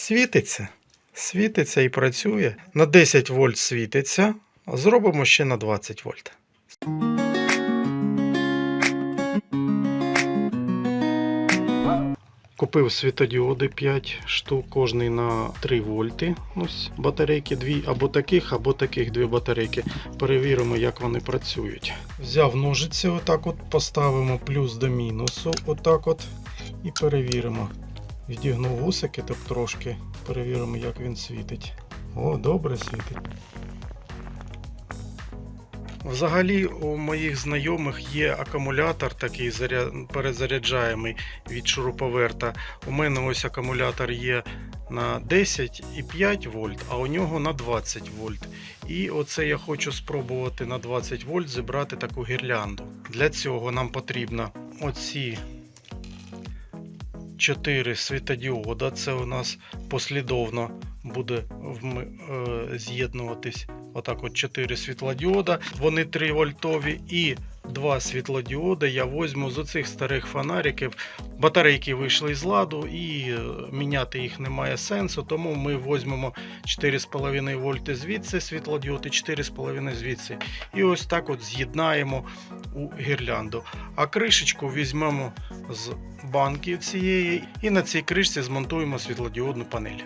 Світиться. Світиться і працює. На 10 вольт світиться, а зробимо ще на 20 вольт. Купив світодіоди 5 штук, кожний на 3 вольти. Ось батарейки дві або таких, або таких дві батарейки. Перевіримо, як вони працюють. Взяв ножиці, отак от поставимо плюс до мінусу, отак от, і перевіримо. Відігнув вусики так трошки, перевіримо, як він світить. О, добре світить. Взагалі у моїх знайомих є акумулятор такий заря- перезаряджаємий від шуруповерта. У мене ось акумулятор є на 10,5 вольт, а у нього на 20 вольт. І оце я хочу спробувати на 20 вольт зібрати таку гірлянду. Для цього нам потрібно оці 4 світодіода. Це у нас послідовно буде е, з'єднуватись. Отак от 4 світлодіода, вони 3 вольтові і два світлодіоди я возьму з оцих старих фонариків. Батарейки вийшли з ладу і е, міняти їх немає сенсу, тому ми візьмемо 4,5 вольти звідси світлодіод і 4,5 звідси. І ось так от з'єднаємо у гірлянду. А кришечку візьмемо з банки цієї і на цій кришці змонтуємо світлодіодну панель.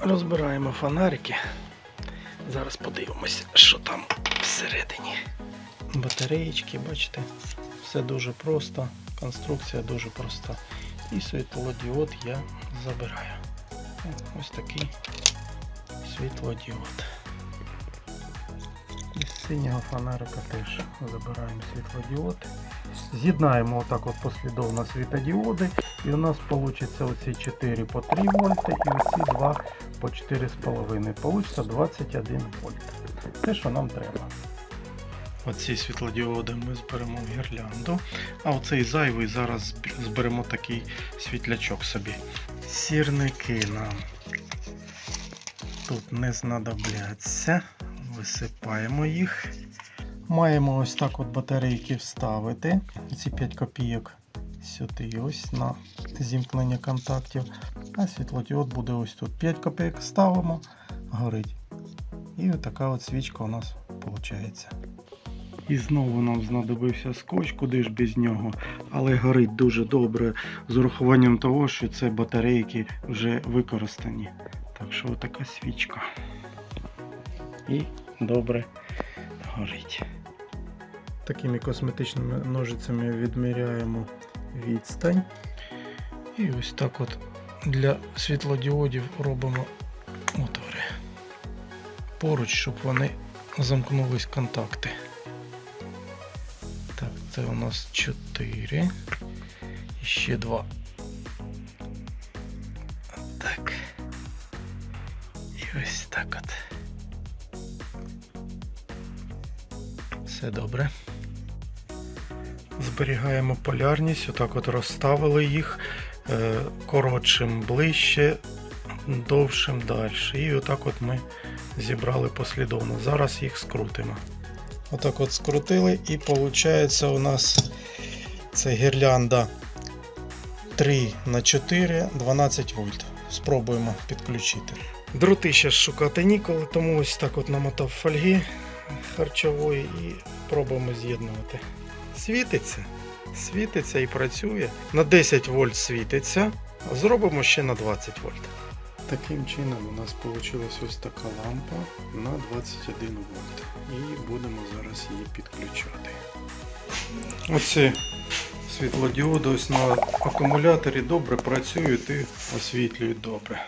Розбираємо фонарики. Зараз подивимося, що там. Батареєчки, бачите, все дуже просто, конструкція дуже проста. І світлодіод я забираю. Ось такий світлодіод. Із синього фонарика теж забираємо світлодіод. З'єднаємо отак от послідовно світодіоди, і у нас вийде оці 4 по 3 вольта і оці 2 по 4,5. Получиться 21 вольт. Те, що нам треба. Оці світлодіоди ми зберемо в гірлянду, а оцей зайвий зараз зберемо такий світлячок собі. Сірники нам тут не знадобляться. Висипаємо їх. Маємо ось так от батарейки вставити. Ці 5 копійок сюди ось на зімкнення контактів. А світлодіод буде ось тут. 5 копійок ставимо, горить. І отака от свічка у нас виходить. І знову нам знадобився скотч, куди ж без нього, але горить дуже добре з урахуванням того, що це батарейки вже використані. Так що така свічка. І добре горить. Такими косметичними ножицями відміряємо відстань. І ось так от для світлодіодів робимо отвори. Поруч, щоб вони замкнулись контакти. Це у нас 4. І ще 2. Так. І ось так от. Все добре. Зберігаємо полярність, отак от розставили їх е, коротшим ближче, довшим далі. І отак от ми зібрали послідовно. Зараз їх скрутимо. Отак от скрутили, і виходить у нас це гірлянда 3 на 4 12 вольт. Спробуємо підключити. Дроти ще шукати ніколи, тому ось так от намотав фольги харчової і пробуємо з'єднувати. Світиться, світиться і працює. На 10 вольт світиться, зробимо ще на 20 вольт. Таким чином у нас вийшла ось така лампа на 21 вольт. І будемо зараз її підключати. Оці світлодіоди ось на акумуляторі добре працюють і освітлюють добре.